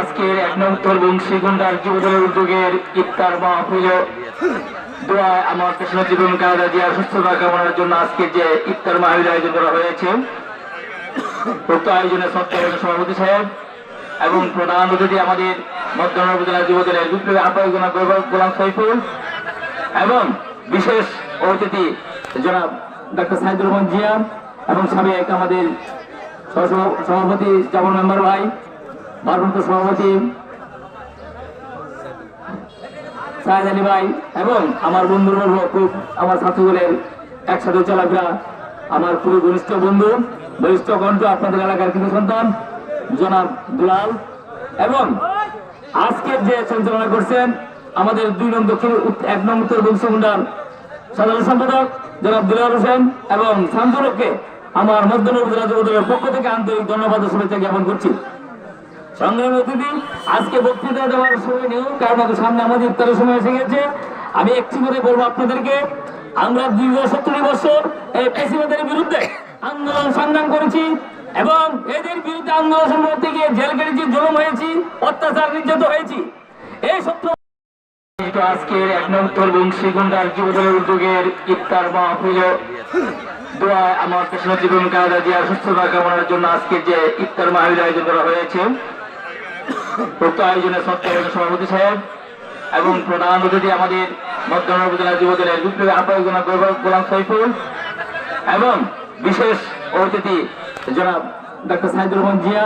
আজকের এক নং তরবংশী গুন্ডার যুবদলের উদ্যোগের ইফতার মাহফিল দোয়ায় আমার কৃষ্ণ জীবন কায়দা দিয়া সুস্থতা কামনার জন্য আজকে যে ইফতার মাহফিল আয়োজন করা হয়েছে। উক্ত আয়োজনে সত্যাগ্রহ সভাপতি সাহেব এবং প্রধান অতিথি আমাদের মধ্যাহ্ন উপজেলা যুবদলের বিপ্লবী আহ্বায়ক গোলাম সাইফুল এবং বিশেষ অতিথি জনাব ডক্টর সাইদুর রহমান জিয়া এবং সাবেক আমাদের সভাপতি জামাল মেম্বার ভাই। ভারপ্রাপ্ত সভাপতি সাহেদ আলী ভাই এবং আমার বন্ধুর বর্গ খুব, আমার ছাত্রগুলের একসাথে চলাফেরা আমার খুবই ঘনিষ্ঠ বন্ধু বরিষ্ঠ কণ্ঠ আপনাদের এলাকার কিছু সন্তান, জনাব দুলাল। এবং আজকের যে সঞ্চালনা করছেন আমাদের দুই নং দক্ষিণ, এক নং উত্তর বংশমুন্ডার সাধারণ সম্পাদক জনাব দুলাল হোসেন এবং শান্তনুকে আমার উপজেলা যুবদলের পক্ষ থেকে আন্তরিক ধন্যবাদ শুভেচ্ছা জ্ঞাপন করছি। সংগ্রামী অতিথি, আজকে বক্তৃতা দেওয়ার সময় নেই, কারণ সামনে আমাদের ইফতারের সময় এসে গেছে। আমি একটি করে বলব আপনাদেরকে, আমরা দীর্ঘ সত্তর বছর এই পেশিবাদের বিরুদ্ধে আন্দোলন সংগ্রাম করেছি এবং এদের বিরুদ্ধে আন্দোলন করতে গিয়ে জেল কেটেছি, জুলুম হয়েছি, অত্যাচার নির্যাত হয়েছি। এই সত্য আজকের এক নং তরবংশী গুন্ডার যুবদলের উদ্যোগের ইফতার মাহফিল দোয়ায় আমার কৃষ্ণ জীবন কায়দা দিয়া সুস্থতা কামনার জন্য আজকে যে ইফতার মাহফিল আয়োজন করা হয়েছে। উক্ত আয়োজনে সত্যাগ্রহ সভাপতি সাহেব এবং প্রধান অতিথি আমাদের মধ্যাহ্ন উপজেলা যুবদলের বিপ্লবী আহ্বায়ক গোলাম সাইফুল এবং বিশেষ অতিথি জনাব ডক্টর সাইদুর রহমান জিয়া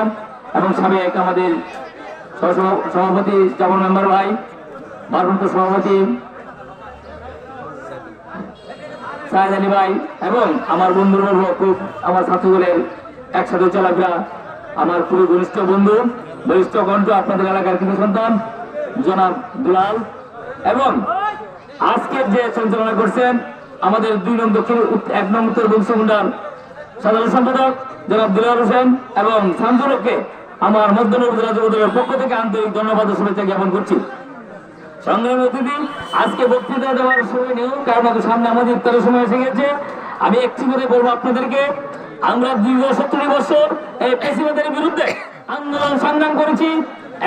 এবং সাবেক আমাদের সভাপতি জামাল মেম্বার ভাই, ভারপ্রাপ্ত সভাপতি সাহেদ আলী ভাই এবং আমার বন্ধুর বর্গ খুব, আমার ছাত্রগুলের একসাথে চলাফেরা আমার খুবই ঘনিষ্ঠ বন্ধু। বরিষ্ঠ কণ্ঠ আপনাদের এলাকার কিছু সন্তান, জনাব দুলাল, এবং আজকের যে সঞ্চালনা করছেন আমাদের দুই নং দক্ষিণ এক নং উত্তর বংশমুন্ডার সাধারণ সম্পাদক জনাব দুলাল হোসেন এবং শান্তনুকে আমার মধ্যাহ্ন উপজেলা যুবদলের পক্ষ থেকে আন্তরিক ধন্যবাদ শুভেচ্ছা জ্ঞাপন করছি। সংগ্রামী অতিথি, আজকে বক্তৃতা দেওয়ার সময় নেই, কারণ সামনে আমাদের ইফতারের সময় এসে গেছে। আমি একটি করে বলব আপনাদেরকে, আমরা দীর্ঘ সত্তর বছর এই পেশিবাদের বিরুদ্ধে আন্দোলন সংগ্রাম করেছি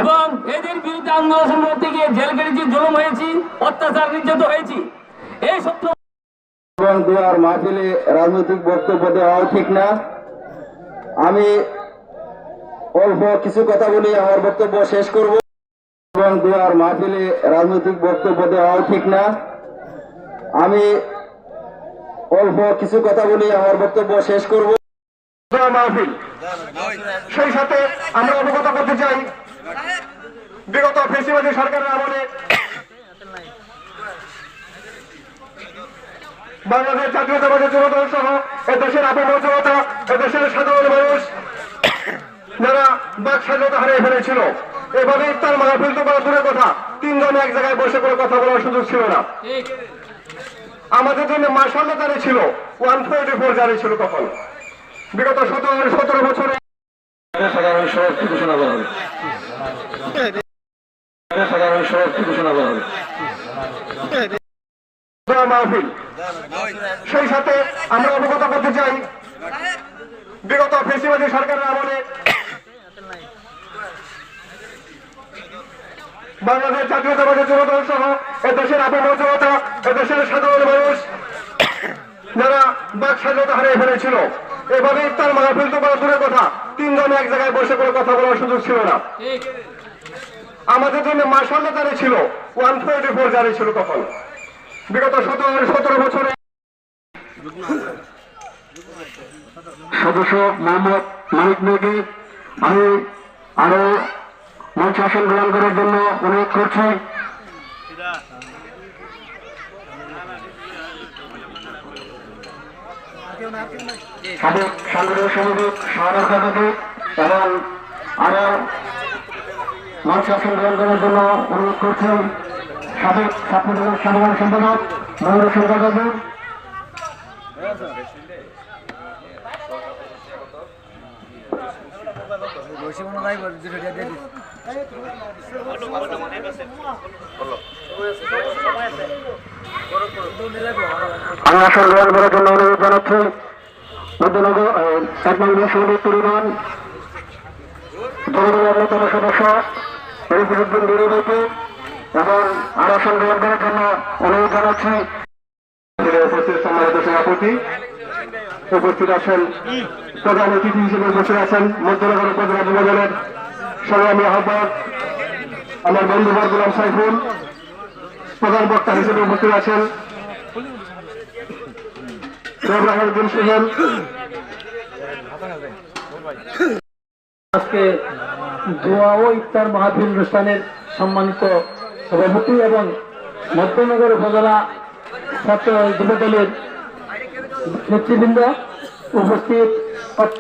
এবং এদের বিরুদ্ধে আন্দোলন করতে গিয়ে জেল কেটেছি জুলুম হয়েছি অত্যাচার নির্যাত হয়েছি। এই সত্য এবং দেওয়ার মাহফিলে রাজনৈতিক বক্তব্য দেওয়াও ঠিক না। আমি অল্প কিছু কথা বলি আমার বক্তব্য শেষ করব। এবং দেওয়ার মাহফিলে রাজনৈতিক বক্তব্য দেওয়াও ঠিক না। আমি অল্প কিছু কথা বলি আমার বক্তব্য শেষ করব। মাহফিল। সেই সাথে আমরা অবগত করতে চাই, বিগত ফেসিবাদী সরকারের আমলে বাংলাদেশ জাতীয়তাবাদী যুবদল সহ এদেশের আপমর্যাদা এদেশের সাধারণ মানুষ, যারা বাক স্বাধীনতা হারিয়ে ফেলেছিল। এভাবে ইফতার মাহফিল তো করা দূরের কথা। তিনজন এক জায়গায় বসে করে কথা বলার সুযোগ ছিল না। আমাদের জন্য মার্শাল্লা জারি ছিল, ওয়ান ফোর্টি ফোর জারি ছিল তখন বিগত সতেরো সতেরো বছরে সাধারণ সভাপতি ঘোষণা করা হবে। সাধারণ সভাপতি ঘোষণা করা হবে। মাহফিল। সেই সাথে আমরা অবগত করতে চাই বিগত ফেসিবাদী সরকারের আমলে বাংলাদেশ জাতীয়তাবাদী যুবদল সহ এদেশের আপমর্যাদা এদেশের সাধারণ মানুষ যারা বাক স্বাধীনতা হারিয়ে ফেলেছিল। এভাবে ইফতার মাহফিল তো করা দূরের কথা। তিনজন এক জায়গায় বসে করে কথা বলার সুযোগ ছিল না। আমাদের জন্য মার্শাল্লা জারি ছিল ওয়ান ফোর্টি ফোর জারি ছিল তখন। বিগত সতেরো সতেরো বছরে। সদস্য মোহাম্মদ মানিক মেঘি আমি আরও মঞ্চ আসন গ্রহণ করার জন্য অনুরোধ করছি। সাবেক সাংগঠনিক সমিতিক সহযোগী এবং মঞ্চ করার জন্য অনুরোধ করছি সাবেক ছাত্রদলের সাধারণ সম্পাদক সম্পাদক আমি আসন গ্রহণ করার জন্য অনুরোধ জানাচ্ছি মধ্যনগর এক নম্বর সৌদিক পরিমাণ দলীয় অন্যতম এবং আরও জন্য অনুরোধ জানাচ্ছি। উপস্থিত সম্মানিত সভাপতি আছেন প্রধান অতিথি হিসেবে উপস্থিত আছেন মধ্যনগর উপজেলা সংগ্রামী আহ্বায়ক আমার বন্ধু বরগুলাম সাইফুল, প্রধান বক্তা হিসেবে উপস্থিত আছেন আজকে দোয়া ও ইফতার মাহফিল অনুষ্ঠানের সম্মানিত সভাপতি এবং মধ্যনগর উপজেলা ছাত্র যুবদলের নেতৃবৃন্দ উপস্থিত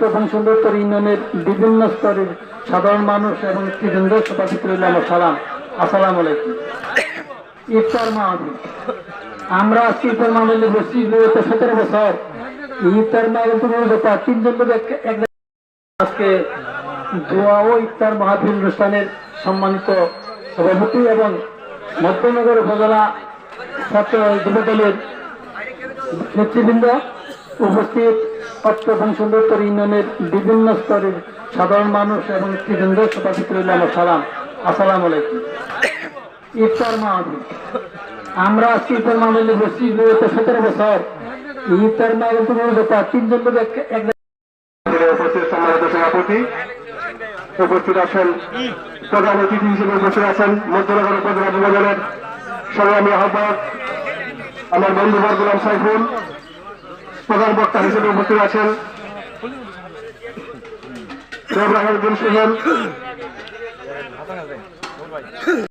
এবং সুন্দরতর ইউনিয়নের বিভিন্ন স্তরের সাধারণ মানুষ এবং নেতৃবৃন্দ আমার সালাম। আসসালাম আলাইকুম। ইফতার মাহফিল। আমরা আজকে ইফতার মাহফিলে বসছি সতেরো বছর। ইফতার মাহফিল তুমি ব্যাপার তিনজন আজকে দোয়া ও ইফতার মাহফিল অনুষ্ঠানের সম্মানিত সভাপতি এবং মধ্যনগর উপজেলা ছাত্র যুবদলের নেতৃবৃন্দ উপস্থিত এবং সুন্দরতর ইউনিয়নের বিভিন্ন স্তরের সাধারণ মানুষ এবং নেতৃবৃন্দ, সভাপতি সালাম। আসসালাম আলাইকুম। ইফতার মাহফিল। আমরা আজকে ইফতার মাহফিলে বসছি বিগত সতেরো বছর। মাহফিল তুমি ব্যাপার তিনজন লোক উপস্থিত আছেন প্রধান অতিথি হিসেবে উপস্থিত আছেন মধ্যনগর উপজেলা যুবদলের সংগ্রামী আহ্বায়ক, আমার বন্ধু সাইফুল, প্রধান বক্তা হিসেবে উপস্থিত আছেন